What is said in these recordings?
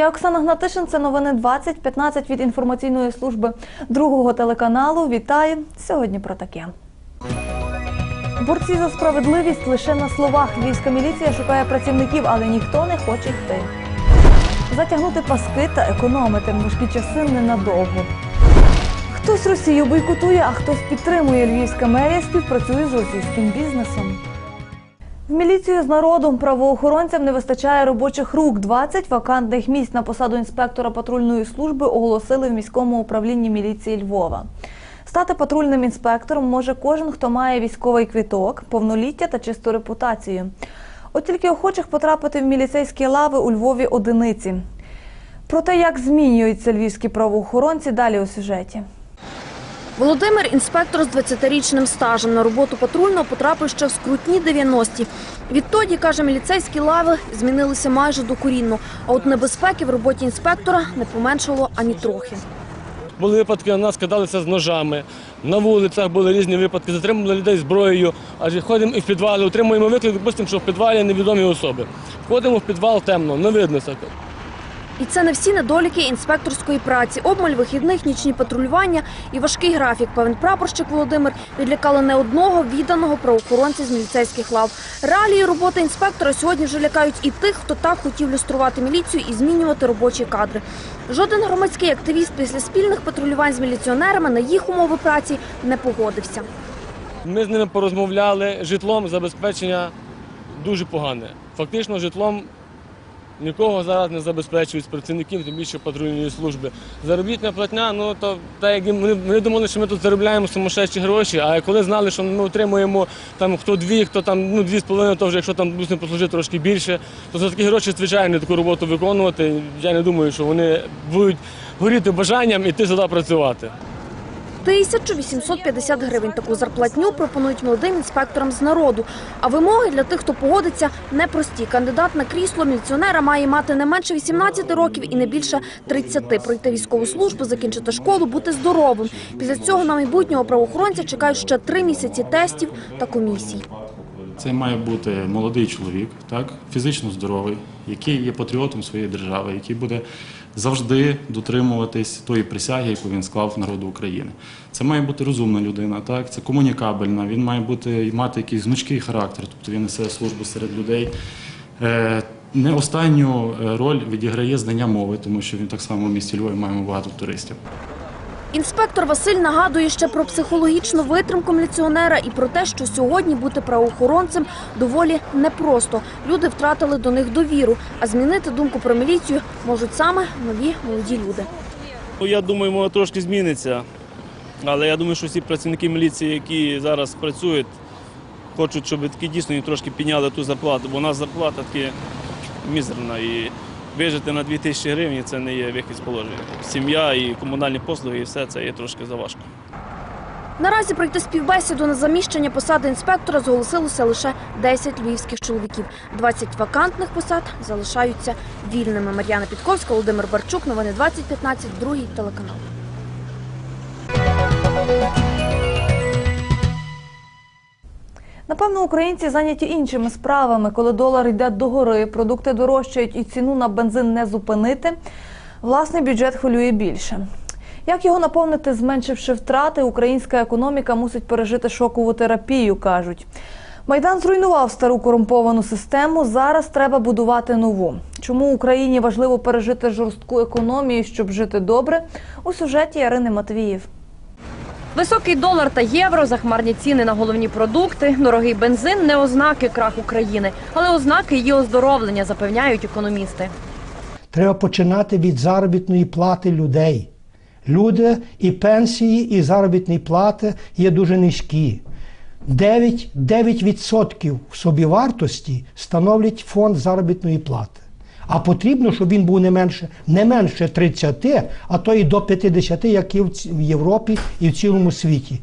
Я Оксана Гнатишин. Це новини 2015 від інформаційної служби другого телеканалу. Вітаю сьогодні про таке. Борці за справедливість лише на словах. Львівська міліція шукає працівників, але ніхто не хоче йти. Затягнути паски та економити важкі часи ненадовго. Хтось Росію бойкотує, а хтось підтримує. Львівська мерія співпрацює з російським бізнесом. В міліцію з народом правоохоронцям не вистачає робочих рук. 20 вакантних місць на посаду інспектора патрульної служби оголосили в міському управлінні міліції Львова. Стати патрульним інспектором може кожен, хто має військовий квіток, повноліття та чисту репутацію. От тільки охочих потрапити в міліцейські лави у Львові одиниці. Про те, як змінюються львівські правоохоронці, далі у сюжеті. Володимир – інспектор з 20-річним стажем. На роботу патрульного потрапив ще в скрутні 90-ті. Відтоді, каже, міліцейські лави змінилися майже докорінно. А от небезпеки в роботі інспектора не поменшало ані трохи. Були випадки, на нас кидалися з ножами. На вулицях були різні випадки, затримували людей зброєю. Адже ходимо і в підвали, отримуємо виклик, допустимо, що в підвалі невідомі особи. Входимо в підвал темно, не видно. все. І це не всі недоліки інспекторської праці. Обмаль вихідних, нічні патрулювання і важкий графік. Певен прапорщик Володимир відлякали не одного відданого правоохоронця з міліцейських лав. Реалії роботи інспектора сьогодні вже лякають і тих, хто так хотів люструвати міліцію і змінювати робочі кадри. Жоден громадський активіст після спільних патрулювань з міліціонерами на їх умови праці не погодився. Ми з ними порозмовляли, житлом забезпечення дуже погане. Фактично, житлом нікого зараз не забезпечують з працівників, тим більше патрульної служби. Заробітна платня, ну то так як вони, вони думали, що ми тут заробляємо сумасшедші гроші, а коли знали, що ми отримуємо там хто дві, хто там ну дві з половиною, то вже якщо там допустимо, послужити трошки більше, то за такі гроші звичайно таку роботу виконувати. Я не думаю, що вони будуть горіти бажанням іти сюди працювати. 1850 гривень таку зарплатню пропонують молодим інспекторам з народу. А вимоги для тих, хто погодиться, непрості. Кандидат на крісло міліціонера має мати не менше 18 років і не більше 30. Пройти військову службу, закінчити школу, бути здоровим. Після цього на майбутнього правоохоронця чекають ще три місяці тестів та комісій. Це має бути молодий чоловік, так, фізично здоровий, який є патріотом своєї держави, який буде завжди дотримуватись тої присяги, яку він склав народу України. Це має бути розумна людина, так, це комунікабельна, він має бути мати якийсь гнучкий характер, тобто він несе службу серед людей. Е, Не останню е, роль відіграє знання мови, тому що він так само в місті Львові маємо багато туристів. Інспектор Василь нагадує ще про психологічну витримку міліціонера і про те, що сьогодні бути правоохоронцем доволі непросто. Люди втратили до них довіру, а змінити думку про міліцію можуть саме нові молоді люди. Ну, Я думаю, воно трошки зміниться. Але я думаю, що всі працівники міліції, які зараз працюють, хочуть, щоб таки дійсно трошки підняли ту зарплату, бо у нас зарплата таки мізерна. І вижити на 2 тисячі гривень це не є вихід з положення. Сім'я і комунальні послуги, і все це є трошки заважко. Наразі пройти співбесіду на заміщення посади інспектора зголосилося лише 10 львівських чоловіків. 20 вакантних посад залишаються вільними. Мар'яна Підковська, Володимир Барчук, новини 2015, другий телеканал. Напевно, українці зайняті іншими справами. Коли долар йде догори, продукти дорожчають і ціну на бензин не зупинити, власний бюджет хвилює більше. Як його наповнити, зменшивши втрати, українська економіка мусить пережити шокову терапію, кажуть. Майдан зруйнував стару корумповану систему. Зараз треба будувати нову. Чому Україні важливо пережити жорстку економію, щоб жити добре? У сюжеті Ярини Матвіїв. Високий долар та євро, захмарні ціни на головні продукти, дорогий бензин не ознаки краху країни, але ознаки її оздоровлення, запевняють економісти. Треба починати від заробітної плати людей. Люди і пенсії, і заробітні плати є дуже низькі. 9%, 9% в собівартості становлять фонд заробітної плати. А потрібно, щоб він був не менше, не менше 30, а то і до 50, як і в Європі і в цілому світі.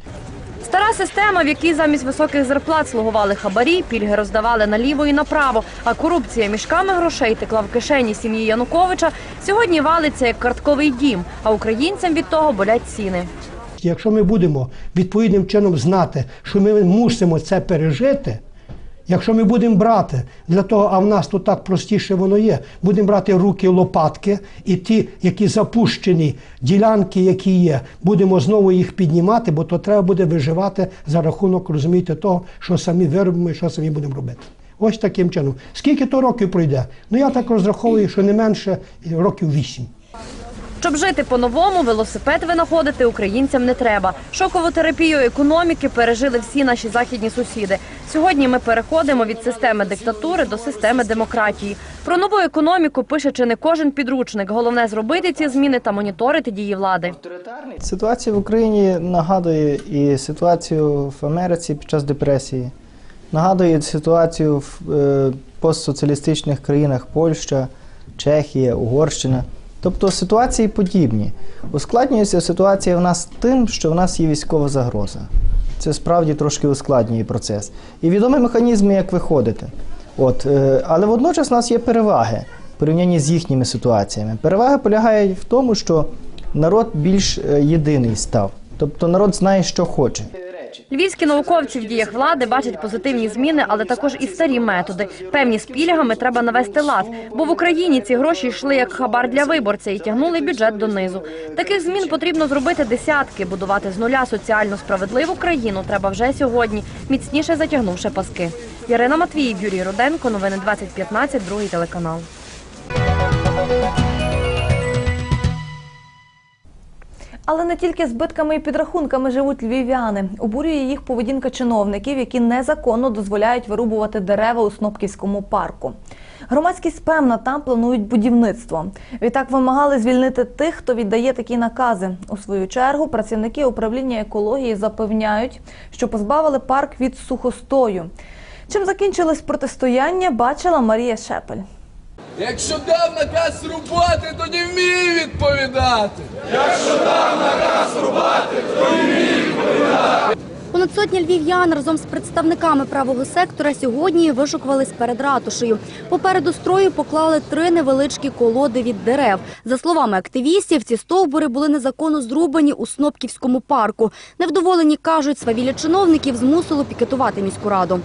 Стара система, в якій замість високих зарплат слугували хабарі, пільги роздавали наліво і направо, а корупція мішками грошей текла в кишені сім'ї Януковича, сьогодні валиться як картковий дім, а українцям від того болять ціни. Якщо ми будемо відповідним чином знати, що ми мусимо це пережити, Якщо ми будемо брати для того, а в нас тут так простіше воно є, будемо брати руки лопатки і ті, які запущені ділянки, які є, будемо знову їх піднімати, бо то треба буде виживати за рахунок, розумієте, того, що самі виробимо і що самі будемо робити. Ось таким чином. Скільки то років пройде? Ну я так розраховую, що не менше років вісім. Щоб жити по-новому, велосипед винаходити українцям не треба. Шокову терапію економіки пережили всі наші західні сусіди. Сьогодні ми переходимо від системи диктатури до системи демократії. Про нову економіку пише чи не кожен підручник. Головне зробити ці зміни та моніторити дії влади. Ситуація в Україні нагадує і ситуацію в Америці під час депресії, нагадує ситуацію в е, постсоціалістичних країнах Польща, Чехія, Угорщина. Тобто ситуації подібні. Ускладнюється ситуація в нас тим, що в нас є військова загроза. Це справді трошки ускладнює процес. І відомі механізми, як виходити. От, е, але водночас у нас є переваги в порівнянні з їхніми ситуаціями. Перевага полягає в тому, що народ більш е, єдиний став. Тобто народ знає, що хоче. Львівські науковці в діях влади бачать позитивні зміни, але також і старі методи. Певні з пільгами треба навести лад, бо в Україні ці гроші йшли як хабар для виборця і тягнули бюджет донизу. Таких змін потрібно зробити десятки. Будувати з нуля соціально справедливу країну треба вже сьогодні, міцніше затягнувши паски. Ярина Матвіїв, Юрій Руденко. Новини 2015, другий телеканал. Але не тільки збитками і підрахунками живуть львів'яни. Обурює їх поведінка чиновників, які незаконно дозволяють вирубувати дерева у Снопківському парку. Громадськість певна там планують будівництво. Відтак вимагали звільнити тих, хто віддає такі накази. У свою чергу працівники управління екології запевняють, що позбавили парк від сухостою. Чим закінчилось протистояння, бачила Марія Шепель. Якщо дав наказ рубати, тоді вмій відповідати. Понад сотня львів'ян разом з представниками правого сектора сьогодні вишукувались перед ратушею. Попереду строю поклали три невеличкі колоди від дерев. За словами активістів, ці стовбури були незаконно зрубані у Снопківському парку. Невдоволені кажуть, свавілля чиновників змусило пікетувати міську раду.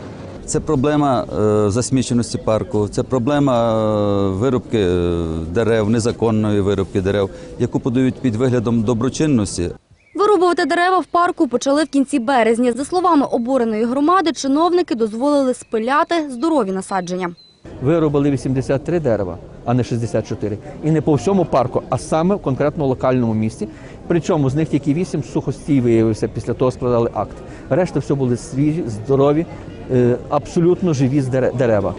Це проблема е, засміченості парку, це проблема е, вирубки е, дерев, незаконної вирубки дерев, яку подають під виглядом доброчинності. Вирубувати дерева в парку почали в кінці березня. За словами обуреної громади, чиновники дозволили спиляти здорові насадження. вирубали 83 дерева, а не 64. І не по всьому парку, а саме в конкретно локальному місці. Причому з них тільки 8 сухостій виявився, після того складали акт. Решта все були свіжі, здорові, абсолютно живі з дере- дерева.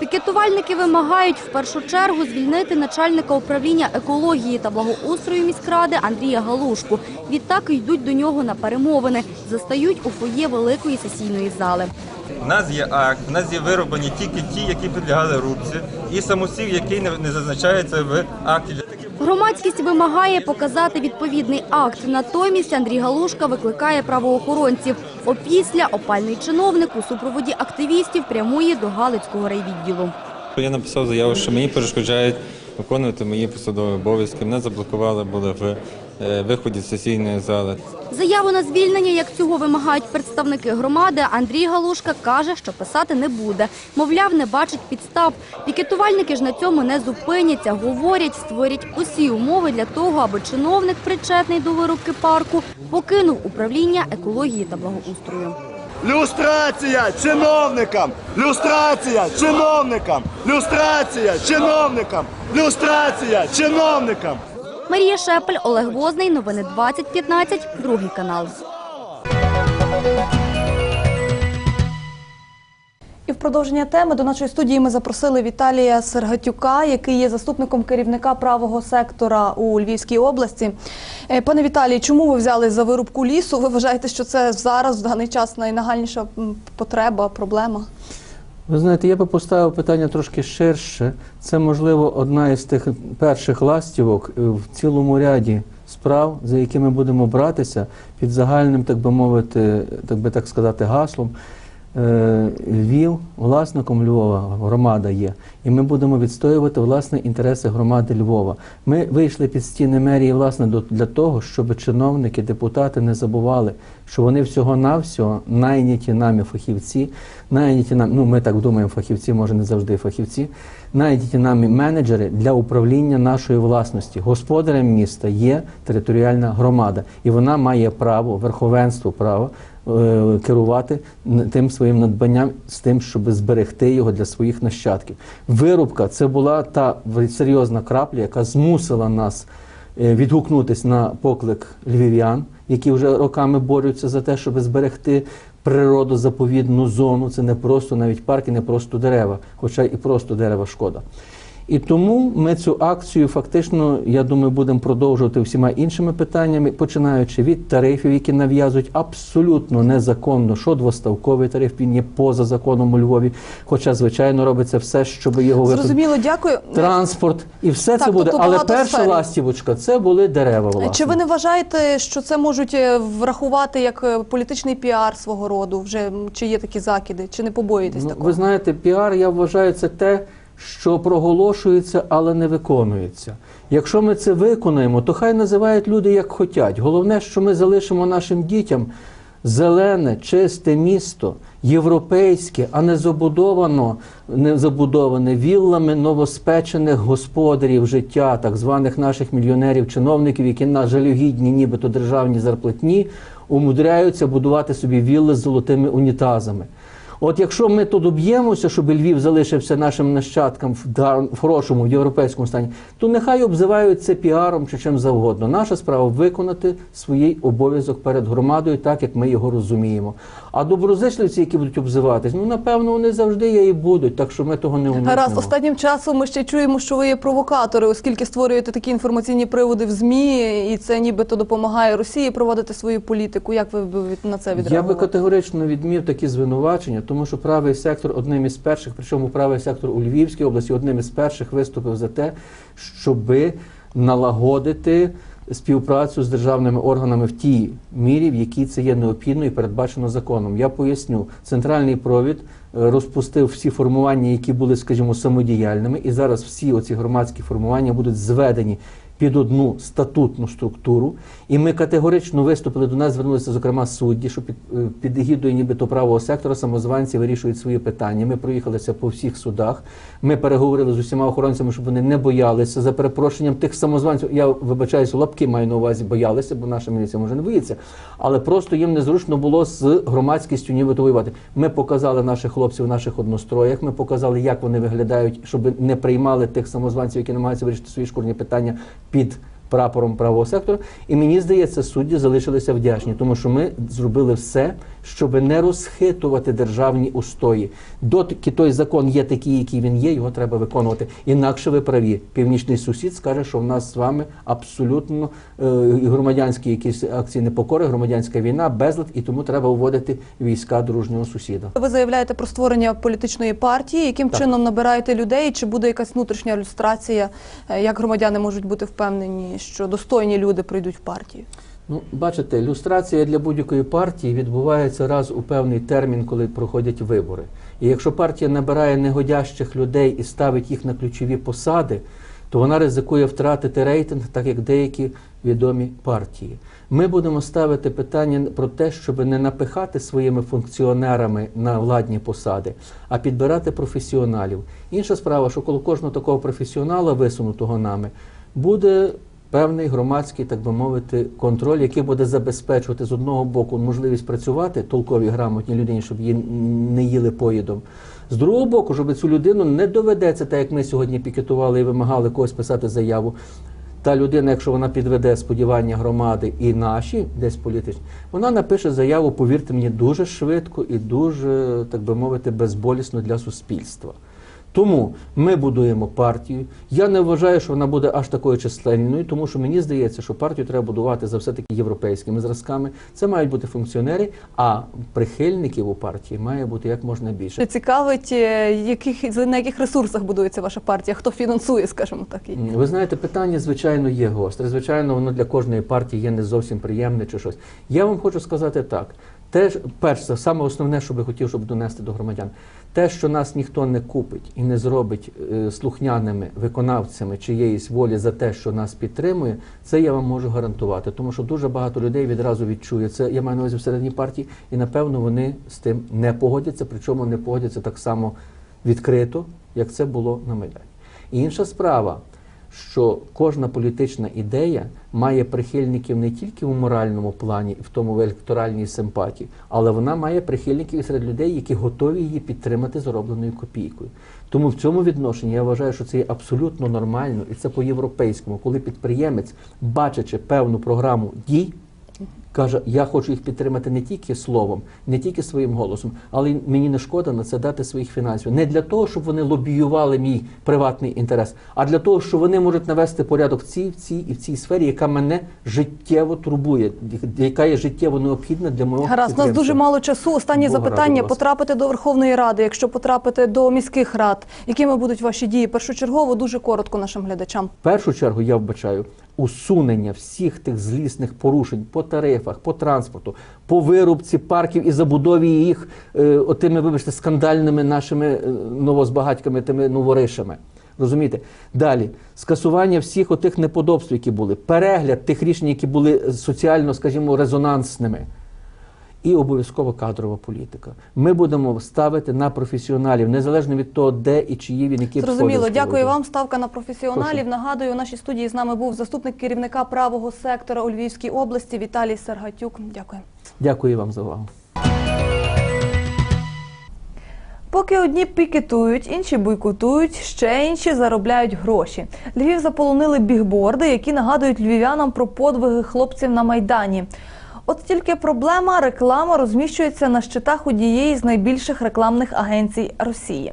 Пікетувальники вимагають в першу чергу звільнити начальника управління екології та благоустрою міськради Андрія Галушку. Відтак йдуть до нього на перемовини. Застають у фоє великої сесійної зали. У нас є акт, у нас є вироблені тільки ті, які підлягали рубці, і самосів, який не, не зазначається в акті. Громадськість вимагає показати відповідний акт. Натомість Андрій Галушка викликає правоохоронців. Опісля опальний чиновник у супроводі активістів прямує до Галицького райвідділу. Я написав заяву, що мені перешкоджають виконувати мої посадові обов'язки. Мене заблокували були в виході з сесійної зали. Заяву на звільнення, як цього вимагають представники громади, Андрій Галушка каже, що писати не буде. Мовляв, не бачить підстав. Пікетувальники ж на цьому не зупиняться. Говорять, створять усі умови для того, аби чиновник, причетний до вирубки парку, покинув управління екології та благоустрою. Люстрація чиновникам! Люстрація чиновникам! Люстрація чиновникам! Люстрація чиновникам! Марія Шепель, Олег Возний. Новини 2015. Другий канал. І в продовження теми до нашої студії ми запросили Віталія Сергатюка, який є заступником керівника правого сектора у Львівській області. Е, Пане Віталій, чому ви взяли за вирубку лісу? Ви вважаєте, що це зараз в даний час найнагальніша потреба, проблема? Ви знаєте, я би поставив питання трошки ширше. Це, можливо, одна із тих перших ластівок е, в цілому ряді справ, за якими будемо братися під загальним, так би мовити, так би так сказати, гаслом Львів власником Львова, громада є, і ми будемо відстоювати власне інтереси громади Львова. Ми вийшли під стіни мерії власне для того, щоб чиновники, депутати не забували, що вони всього-навсього найняті нами фахівці, найняті нам, ну ми так думаємо, фахівці, може не завжди фахівці, найняті нами менеджери для управління нашої власності. Господарем міста є територіальна громада, і вона має право, верховенство права е, керувати тим своїм надбанням з тим, щоб зберегти його для своїх нащадків. Вирубка це була та серйозна крапля, яка змусила нас е, відгукнутись на поклик львів'ян, які вже роками борються за те, щоб зберегти природозаповідну зону. Це не просто навіть парки, не просто дерева, хоча і просто дерева шкода. І тому ми цю акцію фактично, я думаю, будемо продовжувати всіма іншими питаннями, починаючи від тарифів, які нав'язують абсолютно незаконно, що двоставковий тариф, він є поза законом у Львові. Хоча, звичайно, робиться все, щоб його Зрозуміло, дякую. транспорт і все Так, це буде. тобто Але перша сфер. ластівочка це були дерева. Власне. Чи ви не вважаєте, що це можуть е, врахувати як е, політичний піар свого роду? Вже чи є такі закиди, чи не побоїтесь Ну, такого? ви знаєте, піар, я вважаю, це те, що проголошується, але не виконується. Якщо ми це виконаємо, то хай називають люди як хотять. Головне, що ми залишимо нашим дітям зелене, чисте місто, європейське, а не забудовано, не забудоване віллами новоспечених господарів життя, так званих наших мільйонерів, чиновників, які на жалюгідні, нібито державні зарплатні, умудряються будувати собі вілли з золотими унітазами. От якщо ми тут доб'ємося, щоб Львів залишився нашим нащадкам в, в хорошому, в європейському стані, то нехай обзивають це піаром чи чим завгодно. Наша справа виконати свій обов'язок перед громадою, так як ми його розуміємо. А доброзичливці, які будуть обзиватись, ну напевно, вони завжди є і будуть, так що ми того не уникнемо. Гаразд, останнім часом ми ще чуємо, що ви є провокатори, оскільки створюєте такі інформаційні приводи в ЗМІ, і це нібито допомагає Росії проводити свою політику. Як ви на це Я би категорично відмів такі звинувачення, тому що правий сектор одним із перших, причому правий сектор у Львівській області одним із перших виступив за те, щоби налагодити співпрацю з державними органами в тій мірі, в якій це є необхідно і передбачено законом. Я поясню, центральний провід е, розпустив всі формування, які були, скажімо, самодіяльними, і зараз всі оці громадські формування будуть зведені під одну статутну структуру. І ми категорично виступили до нас, звернулися, зокрема, судді, що під, е, під егідою нібито правого сектора самозванці вирішують свої питання. Ми проїхалися по всіх судах. Ми переговорили з усіма охоронцями, щоб вони не боялися за перепрошенням тих самозванців. Я вибачаюся, лапки маю на увазі, боялися, бо наша міліція може не боїться. Але просто їм незручно було з громадськістю нібито воювати. Ми показали наших хлопців в наших одностроях. Ми показали, як вони виглядають, щоб не приймали тих самозванців, які намагаються вирішити свої шкурні питання під прапором правого сектору. І мені здається, судді залишилися вдячні, тому що ми зробили все, щоб не розхитувати державні устої. Доки той закон є такий, який він є, його треба виконувати. Інакше ви праві. Північний сусід скаже, що в нас з вами абсолютно е, громадянські якісь акції непокори, громадянська війна, безлад, і тому треба вводити війська дружнього сусіда. Ви заявляєте про створення політичної партії. Яким Так. чином набираєте людей? Чи буде якась внутрішня люстрація? Е, Як громадяни можуть бути впевнені, що достойні люди прийдуть в партію? Ну, бачите, люстрація для будь-якої партії відбувається раз у певний термін, коли проходять вибори. І якщо партія набирає негодящих людей і ставить їх на ключові посади, то вона ризикує втратити рейтинг, так як деякі відомі партії. Ми будемо ставити питання про те, щоб не напихати своїми функціонерами на владні посади, а підбирати професіоналів. Інша справа, що коло кожного такого професіонала, висунутого нами, буде певний громадський, так би мовити, контроль, який буде забезпечувати з одного боку можливість працювати толковій грамотній людині, щоб її не їли поїдом. З другого боку, щоб цю людину не доведеться, так як ми сьогодні пікетували і вимагали когось писати заяву. Та людина, якщо вона підведе сподівання громади і наші, десь політичні, вона напише заяву, повірте мені, дуже швидко і дуже, так би мовити, безболісно для суспільства. Тому ми будуємо партію. Я не вважаю, що вона буде аж такою численною, тому що мені здається, що партію треба будувати за все-таки європейськими зразками. Це мають бути функціонери, а прихильників у партії має бути як можна більше. Цікавить, е, яких на яких ресурсах будується ваша партія? Хто фінансує, скажімо так? її? Ви знаєте, питання, звичайно, є гостре. Звичайно, воно для кожної партії є не зовсім приємне чи щось. Я вам хочу сказати так: Те, перше, саме основне, що би хотів, щоб донести до громадян, те, що нас ніхто не купить і не зробить е, слухняними виконавцями чиєїсь волі за те, що нас підтримує, це я вам можу гарантувати. Тому що дуже багато людей відразу відчує це. Я маю на увазі всередині партії, і напевно вони з тим не погодяться, причому не погодяться так само відкрито, як це було на Майдані. І інша справа, що кожна політична ідея має прихильників не тільки в моральному плані, в тому в електоральній симпатії, але вона має прихильників серед людей, які готові її підтримати заробленою копійкою. Тому в цьому відношенні я вважаю, що це є абсолютно нормально, і це по-європейському, коли підприємець, бачачи певну програму дій, каже, я хочу їх підтримати не тільки словом, не тільки своїм голосом, але мені не шкода на це дати своїх фінансів. Не для того, щоб вони лобіювали мій приватний інтерес, а для того, що вони можуть навести порядок в цій, в цій і в цій сфері, яка мене життєво турбує, яка є життєво необхідна для мого Гаразд, у нас дуже мало часу. Останнє Бога запитання: потрапити до Верховної Ради, якщо потрапити до міських рад, якими будуть ваші дії? Першочергово, дуже коротко нашим глядачам. В першу чергу я вбачаю усунення всіх тих злісних порушень по тарифах, по транспорту, по вирубці парків і забудові їх е, отими, вибачте, скандальними нашими е, новозбагатьками, тими новоришами. Розумієте? Далі скасування всіх отих неподобств, які були, перегляд тих рішень, які були соціально, скажімо, резонансними. І обов'язково кадрова політика. Ми будемо ставити на професіоналів, незалежно від того, де і чиї він які Зрозуміло, дякую вам. Ставка на професіоналів. Прошу. Нагадую, у нашій студії з нами був заступник керівника правого сектора у Львівській області Віталій Сергатюк. Дякую. Дякую вам за увагу. Поки одні пікетують, інші бойкотують, ще інші заробляють гроші. Львів заполонили бігборди, які нагадують львів'янам про подвиги хлопців на майдані. От тільки проблема реклама розміщується на щитах однієї з найбільших рекламних агенцій Росії.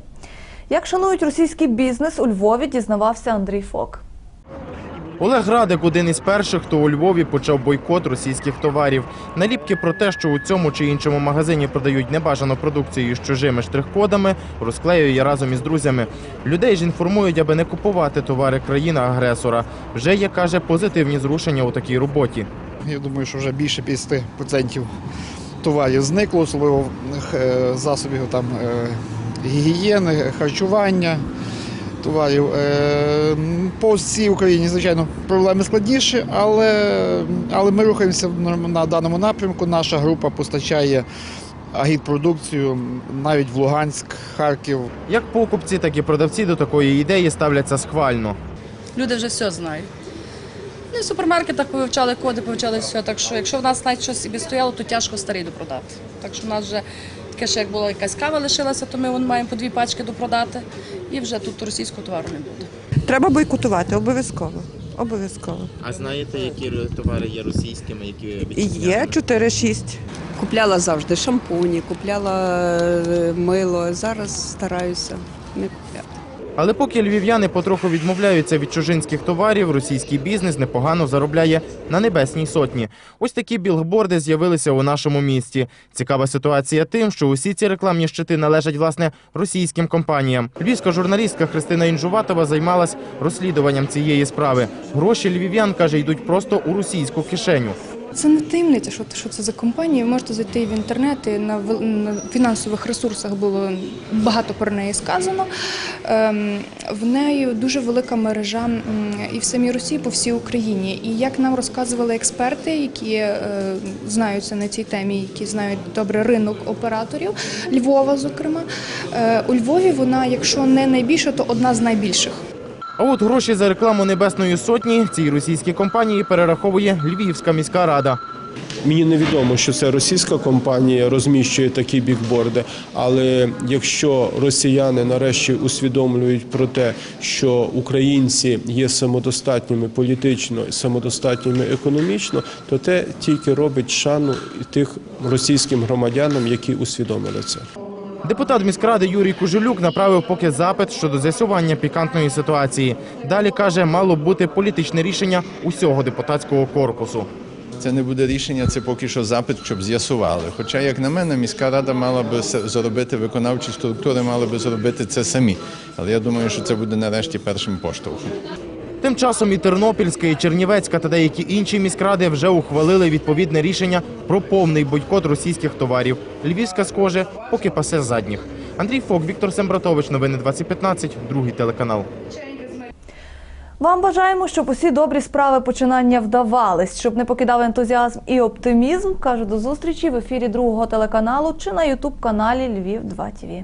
Як шанують російський бізнес у Львові, дізнавався Андрій Фок. Олег Радик один із перших, хто у Львові почав бойкот російських товарів. Наліпки про те, що у цьому чи іншому магазині продають небажану продукцію з чужими штрих-кодами, розклеює разом із друзями. Людей ж інформують, аби не купувати товари країни-агресора. Вже є каже позитивні зрушення у такій роботі. Я думаю, що вже більше 50% товарів зникло, особливо е, засобів там е, гігієни, харчування товарів. Е, По всій Україні, звичайно, проблеми складніші, але, але ми рухаємося на- на даному напрямку. Наша група постачає агітпродукцію навіть в Луганськ, Харків. Як покупці, так і продавці до такої ідеї ставляться схвально. Люди вже все знають. Ну, і в супермаркетах повивчали коди, повивчали все. Так що, якщо в нас навіть щось собі стояло, то тяжко старий допродати. Так що в нас вже таке, що як була якась кава лишилася, то ми вон маємо по дві пачки допродати. І вже тут російського товару не буде. Треба бойкотувати, обов'язково. Обов'язково. А знаєте, які товари є російськими, які є 4-6. Купляла завжди шампуні, купляла е, мило. Зараз стараюся не. Але поки львів'яни потроху відмовляються від чужинських товарів, російський бізнес непогано заробляє на небесній сотні. Ось такі білборди з'явилися у нашому місті. Цікава ситуація тим, що усі ці рекламні щити належать власне російським компаніям. Львівська журналістка Христина Інжуватова займалась розслідуванням цієї справи. Гроші львів'ян каже, йдуть просто у російську кишеню. Це не таємниця, що, що це за компанія. Можете зайти в інтернет і на, на фінансових ресурсах було багато про неї сказано. Ем, в неї дуже велика мережа і в самій Росії, по всій Україні. І як нам розказували експерти, які е, знаються на цій темі, які знають добре ринок операторів Львова, зокрема, е, у Львові вона, якщо не найбільша, то одна з найбільших. А от гроші за рекламу небесної сотні цій російській компанії перераховує Львівська міська рада. Мені невідомо, що це російська компанія розміщує такі бікборди. Але якщо росіяни нарешті усвідомлюють про те, що українці є самодостатніми політично, і самодостатніми економічно, то те тільки робить шану тих російським громадянам, які усвідомили це. Депутат міськради Юрій Кужелюк направив поки запит щодо з'ясування пікантної ситуації. Далі каже, мало бути політичне рішення усього депутатського корпусу. Це не буде рішення, це поки що запит, щоб з'ясували. Хоча, як на мене, міська рада мала би зробити, виконавчі структури мали би зробити це самі. Але я думаю, що це буде нарешті першим поштовхом. Тим часом і Тернопільська, і Чернівецька та деякі інші міськради вже ухвалили відповідне рішення про повний бойкот російських товарів. Львівська схоже, поки пасе задніх. Андрій Фок, Віктор Сембратович, новини 2015, другий телеканал. Вам бажаємо, щоб усі добрі справи починання вдавались, щоб не покидав ентузіазм і оптимізм. Кажу до зустрічі в ефірі другого телеканалу чи на ютуб каналі Львів 2 ТВ.